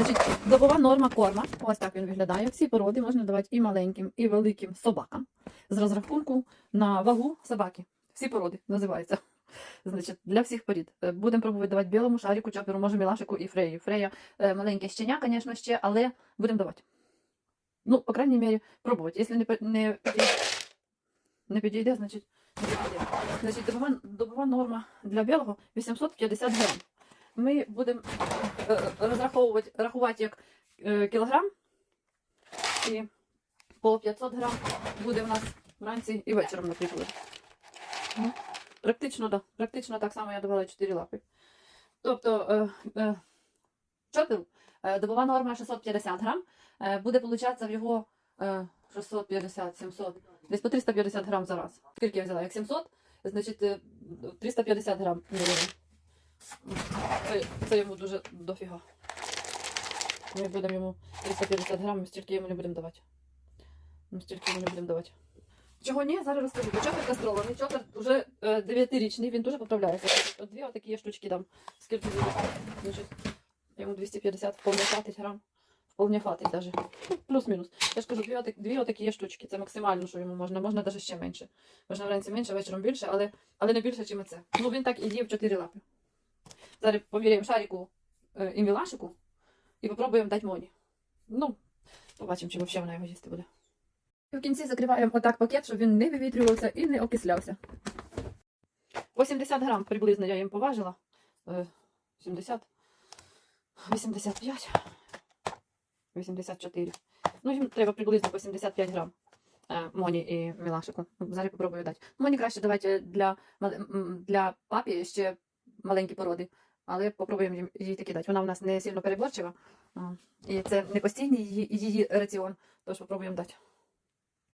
Значить, добова норма корма. Ось так він виглядає. Всі породи можна давати і маленьким, і великим собакам з розрахунку на вагу собаки. Всі породи називаються. Значить, для всіх порід. Е, Будемо пробувати давати білому шаріку, чоперу, може мілашику і фрею. Фрея е, маленьке щеня, звісно, ще, але будемо давати. Ну, по крайній мірі, пробувати. Якщо не, не, не підійде, значить не підійде. Значить, добова, добова норма для білого 850 грам. Ми будемо е, розраховувати, рахувати як е, кілограм. І по 500 грам буде в нас вранці і вечором, наприклад. Ну, Практично, да. Практично так само я давала 4 лапи. Тобто, е, чопил, е, добова норма 650 грам. Буде получатися в його е, 650, 700, десь по 350 грам за раз. Скільки я взяла? Як 700, значить е, 350 грам. Це, це йому дуже дофіга. Ми будемо йому 350 грам, стільки йому не будемо давати. Ми стільки йому не будемо давати. Чого ні, зараз розкажу. Чотир кастрований, чотир вже е, 9-річний, він дуже поправляється. Дві отакі штучки дам. Скільки? Значить, йому 250, вполне хватить грам. Вполне хватить даже. Ну, Плюс-мінус. Я ж кажу, дві, дві отакі є штучки. Це максимально, що йому можна. Можна навіть ще менше. Можна вранці менше, вечором більше, але, але не більше, ніж це. Ну він так і їв 4 лапи. Зараз поміряємо шарику е, і мілашику і попробуємо дати моні. Ну, побачимо, чи взагалі вона його їсти буде. І в кінці закриваємо отак пакет, щоб він не вивітрювався і не окислявся. 80 грам приблизно я їм поважила. Е, 70, 85, 84. Ну, їм треба приблизно по 75 грам. е, Моні і Мілашику. Зараз попробую дати. Моні краще давати для, для папі ще маленькі породи, але попробуємо їй такі дати. Вона у нас не сильно переборчива. І це не постійний її, її раціон, тож попробуємо дати.